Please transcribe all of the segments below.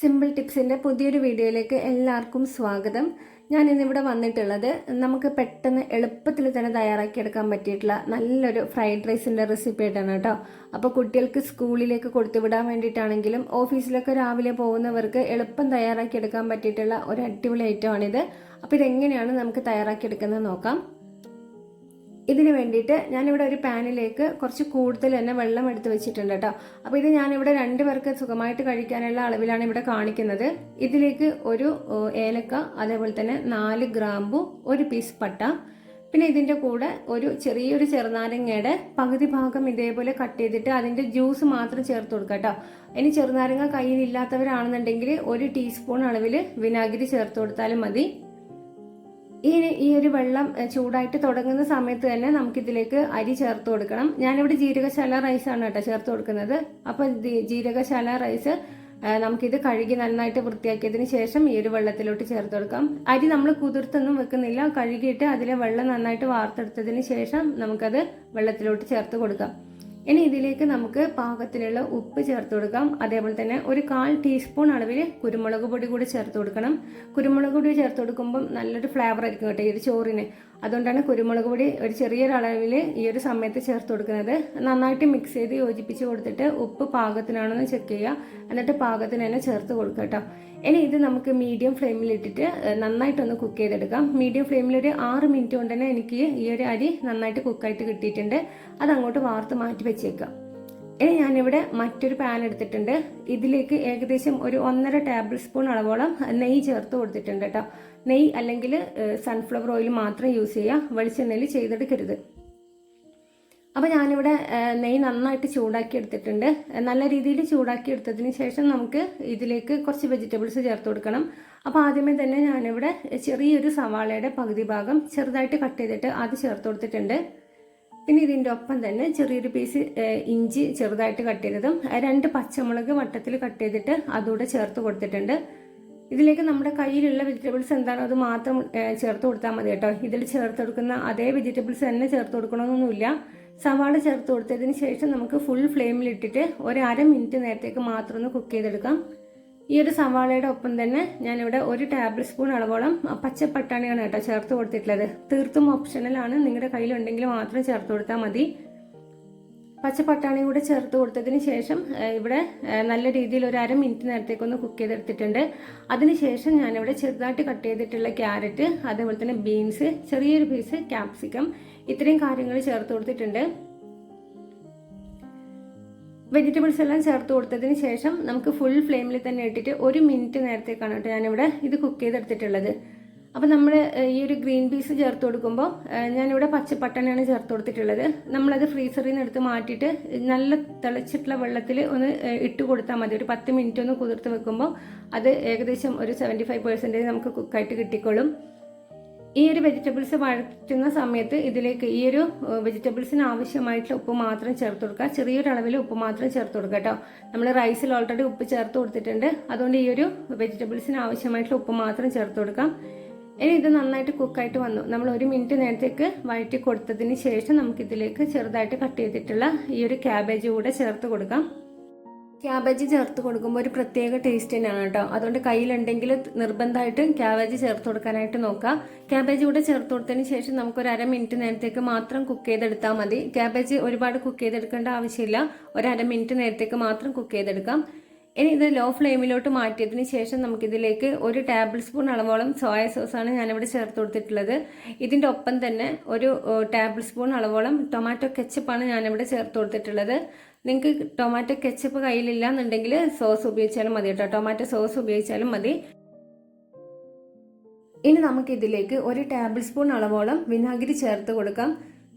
Simple ടിപ്സിന്റെ പുതിയൊരു വീഡിയോയിലേക്ക് എല്ലാവർക്കും സ്വാഗതം. ഞാൻ ഇന്നിവിടെ വന്നിട്ടുള്ളത് നമുക്ക് പെട്ടെന്ന് എളുപ്പത്തിൽ തന്നെ തയ്യാറാക്കിയെടുക്കാൻ പറ്റിയിട്ടുള്ള നല്ലൊരു ഫ്രൈഡ് റൈസിന്റെ റെസിപ്പി ആയിട്ടാണ് കേട്ടോ. അപ്പോൾ കുട്ടികൾക്ക് സ്കൂളിലേക്ക് കൊടുത്തു വിടാൻ വേണ്ടിയിട്ടാണെങ്കിലും ഓഫീസിലൊക്കെ രാവിലെ പോകുന്നവർക്ക് എളുപ്പം തയ്യാറാക്കിയെടുക്കാൻ പറ്റിയിട്ടുള്ള ഒരു അടിപൊളി ഐറ്റമാണിത് അപ്പോൾ ഇതെങ്ങനെയാണ് നമുക്ക് തയ്യാറാക്കിയെടുക്കുന്നത് നോക്കാം. ഇതിന് വേണ്ടിയിട്ട് ഞാനിവിടെ ഒരു പാനിലേക്ക് കുറച്ച് കൂടുതൽ തന്നെ വെള്ളം എടുത്ത് വെച്ചിട്ടുണ്ട് കേട്ടോ. അപ്പോൾ ഇത് ഞാനിവിടെ രണ്ട് പേർക്ക് സുഖമായിട്ട് കഴിക്കാനുള്ള അളവിലാണ് ഇവിടെ കാണിക്കുന്നത്. ഇതിലേക്ക് ഒരു ഏലക്ക അതേപോലെ തന്നെ നാല് ഗ്രാമ്പു ഒരു പീസ് പട്ട പിന്നെ ഇതിന്റെ കൂടെ ഒരു ചെറിയൊരു ചെറുനാരങ്ങയുടെ പകുതി ഭാഗം ഇതേപോലെ കട്ട് ചെയ്തിട്ട് അതിന്റെ ജ്യൂസ് മാത്രം ചേർത്ത് കൊടുക്കുക കേട്ടോ. ഇനി ചെറുനാരങ്ങ കയ്യിലില്ലാത്തവരാണെന്നുണ്ടെങ്കിൽ ഒരു ടീസ്പൂൺ അളവിൽ വിനാഗിരി ചേർത്ത് കൊടുത്താലും മതി. ഈ ഈ ഒരു വെള്ളം ചൂടായിട്ട് തുടങ്ങുന്ന സമയത്ത് തന്നെ നമുക്കിതിലേക്ക് അരി ചേർത്ത് കൊടുക്കണം. ഞാനിവിടെ ജീരകശാല റൈസാണ് കേട്ടോ ചേർത്ത് കൊടുക്കുന്നത്. അപ്പോൾ ജീരകശാല റൈസ് നമുക്കിത് കഴുകി നന്നായിട്ട് വൃത്തിയാക്കിയതിന് ശേഷം ഈ ഒരു വെള്ളത്തിലോട്ട് ചേർത്ത് കൊടുക്കാം. അരി നമ്മൾ കുതിർത്തൊന്നും വെക്കുന്നില്ല. കഴുകിയിട്ട് അതിലെ വെള്ളം നന്നായിട്ട് വാർത്തെടുത്തതിന് ശേഷം നമുക്കത് വെള്ളത്തിലോട്ട് ചേർത്ത് കൊടുക്കാം. ഇനി ഇതിലേക്ക് നമുക്ക് പാകത്തിലുള്ള ഉപ്പ് ചേർത്ത് കൊടുക്കാം. അതേപോലെ തന്നെ ഒരു കാൽ ടീസ്പൂൺ അളവിൽ കുരുമുളക് പൊടി കൂടി ചേർത്ത് കൊടുക്കണം. കുരുമുളക് പൊടി ചേർത്ത് കൊടുക്കുമ്പം നല്ലൊരു ഫ്ലേവർ ആയിരിക്കും കേട്ടോ ഈ ഒരു ചോറിന്. അതുകൊണ്ടാണ് കുരുമുളക് പൊടി ഒരു ചെറിയൊരളവിൽ ഈ ഒരു സമയത്ത് ചേർത്ത് കൊടുക്കുന്നത്. നന്നായിട്ട് മിക്സ് ചെയ്ത് യോജിപ്പിച്ച് കൊടുത്തിട്ട് ഉപ്പ് പാകത്തിനാണെന്ന് ചെക്ക് ചെയ്യുക. എന്നിട്ട് പാകത്തിന് തന്നെ ചേർത്ത് കൊടുക്കുക കേട്ടോ. ഇനി ഇത് നമുക്ക് മീഡിയം ഫ്ലെയിമിലിട്ടിട്ട് നന്നായിട്ടൊന്ന് കുക്ക് ചെയ്തെടുക്കാം. മീഡിയം ഫ്ലെയിമിൽ ഒരു ആറ് മിനിറ്റ് കൊണ്ട് തന്നെ എനിക്ക് ഈ ഒരു അരി നന്നായിട്ട് കുക്കായിട്ട് കിട്ടിയിട്ടുണ്ട്. അത് അങ്ങോട്ട് വാർത്ത് മാറ്റി വെച്ചേക്കാം. ഇനി ഞാനിവിടെ മറ്റൊരു പാൻ എടുത്തിട്ടുണ്ട്. ഇതിലേക്ക് ഏകദേശം ഒരു ഒന്നര ടേബിൾ സ്പൂൺ അളവോളം നെയ്യ് ചേർത്ത് കൊടുത്തിട്ടുണ്ട് കേട്ടോ നെയ്യ് അല്ലെങ്കിൽ സൺഫ്ലവർ ഓയിൽ മാത്രം യൂസ് ചെയ്യുക. വെളിച്ചെണ്ണയിൽ ചെയ്തെടുക്കരുത്. അപ്പോൾ ഞാനിവിടെ നെയ്യ് നന്നായിട്ട് ചൂടാക്കി എടുത്തിട്ടുണ്ട്. നല്ല രീതിയിൽ ചൂടാക്കി എടുത്തതിന് ശേഷം നമുക്ക് ഇതിലേക്ക് കുറച്ച് വെജിറ്റബിൾസ് ചേർത്ത് കൊടുക്കണം. അപ്പോൾ ആദ്യമേ തന്നെ ഞാനിവിടെ ചെറിയൊരു സവാളയുടെ പകുതി ഭാഗം ചെറുതായിട്ട് കട്ട് ചെയ്തിട്ട് അത് ചേർത്ത് കൊടുത്തിട്ടുണ്ട്. പിന്നെ ഇതിന്റെ ഒപ്പം തന്നെ ചെറിയൊരു പീസ് ഇഞ്ചി ചെറുതായിട്ട് കട്ട് ചെയ്തതും രണ്ട് പച്ചമുളക് വട്ടത്തിൽ കട്ട് ചെയ്തിട്ട് അതുകൂടെ ചേർത്ത് കൊടുത്തിട്ടുണ്ട്. ഇതിലേക്ക് നമ്മുടെ കയ്യിലുള്ള വെജിറ്റബിൾസ് എന്താണോ അത് മാത്രം ചേർത്ത് കൊടുത്താൽ മതി കേട്ടോ. ഇതിൽ ചേർത്ത് കൊടുക്കുന്ന അതേ വെജിറ്റബിൾസ് തന്നെ ചേർത്ത് കൊടുക്കണമെന്നൊന്നുമില്ല സവാള ചേർത്ത് കൊടുത്തതിന് ശേഷം നമുക്ക് ഫുൾ ഫ്ലെയിമിൽ ഇട്ടിട്ട് ഒരു അര മിനിറ്റ് നേരത്തേക്ക് മാത്രം ഒന്ന് കുക്ക് ചെയ്തെടുക്കാം. ഈ ഒരു സവാളയുടെ ഒപ്പം തന്നെ ഞാനിവിടെ ഒരു ടേബിൾ സ്പൂൺ അളവോളം പച്ചപ്പട്ടാണിയാണ് കേട്ടോ ചേർത്ത് കൊടുത്തിട്ടുള്ളത്. തീർത്തും ഓപ്ഷണലാണ് നിങ്ങളുടെ കയ്യിലുണ്ടെങ്കിൽ മാത്രം ചേർത്ത് കൊടുത്താൽ മതി. പച്ചപ്പട്ടാണി കൂടെ ചേർത്ത് കൊടുത്തതിന് ശേഷം ഇവിടെ നല്ല രീതിയിൽ ഒരു അര മിനിറ്റ് നേരത്തേക്ക് ഒന്ന് കുക്ക് ചെയ്തെടുത്തിട്ടുണ്ട്. അതിനുശേഷം ഞാനിവിടെ ചെറുതായിട്ട് കട്ട് ചെയ്തിട്ടുള്ള ക്യാരറ്റ് അതേപോലെ തന്നെ ബീൻസ് ചെറിയൊരു പീസ് ക്യാപ്സിക്കം ഇത്രയും കാര്യങ്ങൾ ചേർത്ത് കൊടുത്തിട്ടുണ്ട്. വെജിറ്റബിൾസ് എല്ലാം ചേർത്ത് കൊടുത്തതിന് ശേഷം നമുക്ക് ഫുൾ ഫ്ലെയിമിൽ തന്നെ ഇട്ടിട്ട് ഒരു മിനിറ്റ് നേരത്തേക്കാണ് കേട്ടോ ഞാനിവിടെ ഇത് കുക്ക് ചെയ്തെടുത്തിട്ടുള്ളത്. അപ്പോൾ നമ്മൾ ഈ ഒരു ഗ്രീൻ പീസ് ചേർത്ത് കൊടുക്കുമ്പോൾ ഞാനിവിടെ പച്ചപ്പട്ടണയാണ് ചേർത്ത് കൊടുത്തിട്ടുള്ളത്. നമ്മളത് ഫ്രീസറിൽ നിന്ന് എടുത്ത് മാറ്റിയിട്ട് നല്ല തിളച്ചിട്ടുള്ള വെള്ളത്തിൽ ഒന്ന് ഇട്ട് കൊടുത്താൽ മതി. ഒരു പത്ത് മിനിറ്റ് ഒന്ന് കുതിർത്ത് വെക്കുമ്പോൾ അത് ഏകദേശം ഒരു സെവന്റി ഫൈവ് പെർസെന്റേജ് നമുക്ക് കുക്കായിട്ട് കിട്ടിക്കോളും. ഈ ഒരു വെജിറ്റബിൾസ് വഴറ്റുന്ന സമയത്ത് ഇതിലേക്ക് ഈ ഒരു വെജിറ്റബിൾസിന് ആവശ്യമായിട്ടുള്ള ഉപ്പ് മാത്രം ചേർത്ത് കൊടുക്കുക. ചെറിയൊരളവിൽ ഉപ്പ് മാത്രം ചേർത്ത് കൊടുക്കുക കേട്ടോ. നമ്മൾ റൈസിൽ ഓൾറെഡി ഉപ്പ് ചേർത്ത് കൊടുത്തിട്ടുണ്ട്. അതുകൊണ്ട് ഈ ഒരു വെജിറ്റബിൾസിന് ആവശ്യമായിട്ടുള്ള ഉപ്പ് മാത്രം ചേർത്ത് കൊടുക്കാം. ഇനി ഇത് നന്നായിട്ട് കുക്കായിട്ട് വന്നു. നമ്മൾ ഒരു മിനിറ്റ് നേരത്തേക്ക് വഴറ്റി കൊടുത്തതിന് ശേഷം നമുക്കിതിലേക്ക് ചെറുതായിട്ട് കട്ട് ചെയ്തിട്ടുള്ള ഈ ഒരു ക്യാബേജ് കൂടെ ചേർത്ത് കൊടുക്കാം. ക്യാബേജ് ചേർത്ത് കൊടുക്കുമ്പോൾ ഒരു പ്രത്യേക ടേസ്റ്റ് തന്നെയാണ് കേട്ടോ. അതുകൊണ്ട് കയ്യിലുണ്ടെങ്കിൽ നിർബന്ധമായിട്ടും ക്യാബേജ് ചേർത്ത് കൊടുക്കാനായിട്ട് നോക്കുക ക്യാബേജ് കൂടെ ചേർത്ത് കൊടുത്തതിന് ശേഷം നമുക്ക് ഒരു അര മിനിറ്റ് നേരത്തേക്ക് മാത്രം കുക്ക് ചെയ്തെടുത്താൽ മതി. ക്യാബേജ് ഒരുപാട് കുക്ക് ചെയ്തെടുക്കേണ്ട ആവശ്യമില്ല. ഒരു അര മിനിറ്റ് നേരത്തേക്ക് മാത്രം കുക്ക് ചെയ്തെടുക്കാം. ഇനി ഇത് ലോ ഫ്ലെയിമിലോട്ട് മാറ്റിയതിന് ശേഷം നമുക്കിതിലേക്ക് ഒരു ടേബിൾ സ്പൂൺ അളവോളം സോയ സോസാണ് ഞാനിവിടെ ചേർത്ത് കൊടുത്തിട്ടുള്ളത്. ഇതിന്റെ ഒപ്പം തന്നെ ഒരു ടേബിൾ സ്പൂൺ അളവോളം ടൊമാറ്റോ കെച്ചപ്പാണ് ഞാനിവിടെ ചേർത്ത് കൊടുത്തിട്ടുള്ളത്. നിങ്ങൾക്ക് ടൊമാറ്റോ കെച്ചപ്പ് കയ്യിലില്ല എന്നുണ്ടെങ്കിൽ സോസ് ഉപയോഗിച്ചാലും മതി കേട്ടോ. ടൊമാറ്റോ സോസ് ഉപയോഗിച്ചാലും മതി. ഇനി നമുക്കിതിലേക്ക് ഒരു ടേബിൾ സ്പൂൺ അളവോളം വിനാഗിരി ചേർത്ത് കൊടുക്കാം.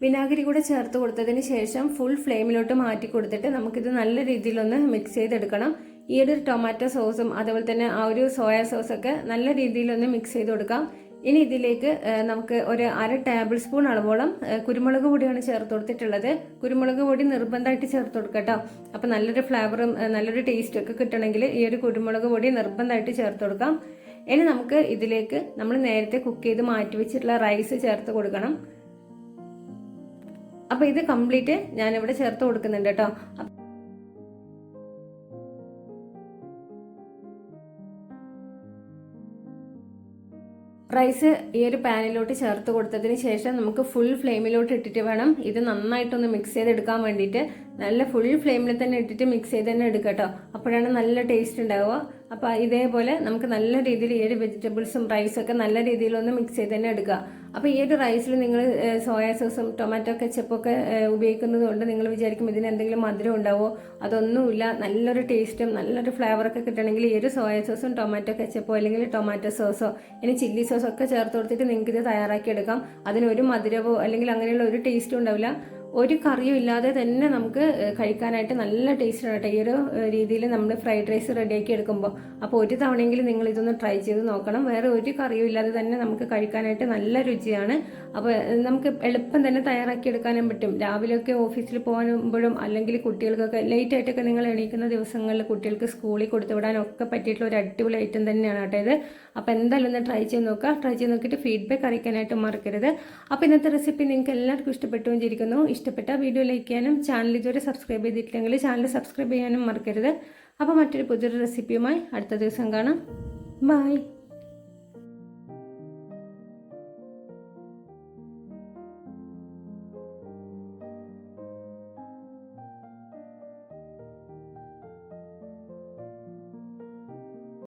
വിനാഗിരി കൂടെ ചേർത്ത് കൊടുത്തതിന് ശേഷം ഫുൾ ഫ്ലെയിമിലോട്ട് മാറ്റി കൊടുത്തിട്ട് നമുക്കിത് നല്ല രീതിയിലൊന്ന് മിക്സ് ചെയ്തെടുക്കണം. ഈ ഒരു ടൊമാറ്റോ സോസും അതുപോലെ തന്നെ ആ ഒരു സോയ സോസൊക്കെ നല്ല രീതിയിലൊന്ന് മിക്സ് ചെയ്ത് കൊടുക്കാം. ഇനി ഇതിലേക്ക് നമുക്ക് ഒരു അര ടേബിൾ സ്പൂൺ അളവോളം കുരുമുളക് പൊടിയാണ് ചേർത്ത് കൊടുത്തിട്ടുള്ളത്. കുരുമുളക് പൊടി നിർബന്ധമായിട്ട് ചേർത്ത് കൊടുക്കട്ടോ കേട്ടോ അപ്പോൾ നല്ലൊരു ഫ്ലേവറും നല്ലൊരു ടേസ്റ്റും ഒക്കെ കിട്ടണമെങ്കിൽ ഈ ഒരു കുരുമുളക് പൊടി നിർബന്ധമായിട്ട് ചേർത്ത് കൊടുക്കാം. ഇനി നമുക്ക് ഇതിലേക്ക് നമ്മൾ നേരത്തെ കുക്ക് ചെയ്ത് മാറ്റി വെച്ചിട്ടുള്ള റൈസ് ചേർത്ത് കൊടുക്കണം. അപ്പോൾ ഇത് കംപ്ലീറ്റ് ഞാനിവിടെ ചേർത്ത് കൊടുക്കുന്നുണ്ട് കേട്ടോ റൈസ് ഈ ഒരു പാനിലോട്ട് ചേർത്ത് കൊടുത്തതിന് ശേഷം നമുക്ക് ഫുൾ ഫ്ലെയിമിലോട്ട് ഇട്ടിട്ട് വേണം. ഇത് നന്നായിട്ടൊന്ന് മിക്സ് ചെയ്തെടുക്കാൻ വേണ്ടിയിട്ട്. നല്ല ഫുൾ ഫ്ലെയിമിൽ തന്നെ ഇട്ടിട്ട് മിക്സ് ചെയ്ത് തന്നെ എടുക്കാം കേട്ടോ അപ്പോഴാണ് നല്ല ടേസ്റ്റ് ഉണ്ടാവുക. അപ്പോൾ ഇതേപോലെ നമുക്ക് നല്ല രീതിയിൽ ഒരു വെജിറ്റബിൾസും റൈസും ഒക്കെ നല്ല രീതിയിലൊന്ന് മിക്സ് ചെയ്ത് തന്നെ എടുക്കുക. അപ്പോൾ ഈ ഒരു റൈസിൽ നിങ്ങൾ സോയാ സോസും ടൊമാറ്റോ കെച്ചപ്പൊക്കെ ഉപയോഗിക്കുന്നത് കൊണ്ട് നിങ്ങൾ വിചാരിക്കും ഇതിന് എന്തെങ്കിലും മധുരം ഉണ്ടാവോ? അതൊന്നുമില്ല നല്ലൊരു ടേസ്റ്റും നല്ലൊരു ഫ്ലേവറൊക്കെ കിട്ടണമെങ്കിൽ ഈ ഒരു സോയാ സോസും ടൊമാറ്റോ കെച്ചപ്പോ അല്ലെങ്കിൽ ടൊമാറ്റോ സോസോ ഇനി ചില്ലി സോസോ ഒക്കെ ചേർത്ത് കൊടുത്തിട്ട് നിങ്ങൾക്ക് ഇത് തയ്യാറാക്കി എടുക്കാം. അതിനൊരു മധുരവോ അല്ലെങ്കിൽ അങ്ങനെയുള്ള ഒരു ടേസ്റ്റും ഉണ്ടാവില്ല. ഒരു കറിയും ഇല്ലാതെ തന്നെ നമുക്ക് കഴിക്കാനായിട്ട് നല്ല ടേസ്റ്റാണ് കേട്ടോ. ഈ ഒരു രീതിയിൽ നമ്മൾ ഫ്രൈഡ് റൈസ് റെഡിയാക്കി എടുക്കുമ്പോൾ അപ്പോൾ ഒരു തവണയെങ്കിലും നിങ്ങൾ ഇതൊന്ന് ട്രൈ ചെയ്ത് നോക്കണം. വേറെ ഒരു കറിയും ഇല്ലാതെ തന്നെ നമുക്ക് കഴിക്കാനായിട്ട് നല്ല രുചിയാണ്. അപ്പോൾ നമുക്ക് എളുപ്പം തന്നെ തയ്യാറാക്കി എടുക്കാനും പറ്റും. രാവിലെയൊക്കെ ഓഫീസിൽ പോകുമ്പോഴും അല്ലെങ്കിൽ കുട്ടികൾക്കൊക്കെ ലേറ്റ് ആയിട്ടൊക്കെ നിങ്ങൾ എണീക്കുന്ന ദിവസങ്ങളിൽ കുട്ടികൾക്ക് സ്കൂളിൽ കൊടുത്തു വിടാനൊക്കെ പറ്റിയിട്ടുള്ള ഒരു അടിപൊളി ഐറ്റം തന്നെയാണ് കേട്ടോ ഇത്. അപ്പോൾ എന്തായാലും ഒന്ന് ട്രൈ ചെയ്ത് നോക്കുക. ട്രൈ ചെയ്ത് നോക്കിയിട്ട് ഫീഡ്ബാക്ക് അറിയിക്കാനായിട്ട് മറക്കരുത്. അപ്പോൾ ഇന്നത്തെ റെസിപ്പി നിങ്ങൾക്ക് എല്ലാവർക്കും ഇഷ്ടപ്പെട്ടു വിചാരിക്കുന്നു. ഇഷ്ടപ്പെട്ട വീഡിയോ ലൈക്ക് ചെയ്യാനും ചാനൽ ഇതുവരെ സബ്സ്ക്രൈബ് ചെയ്തിട്ടില്ലെങ്കിൽ ചാനൽ സബ്സ്ക്രൈബ് ചെയ്യാനും മറക്കരുത്. അപ്പോൾ മറ്റൊരു പുതിയൊരു റെസിപ്പിയുമായി അടുത്ത ദിവസം കാണാം. ബൈ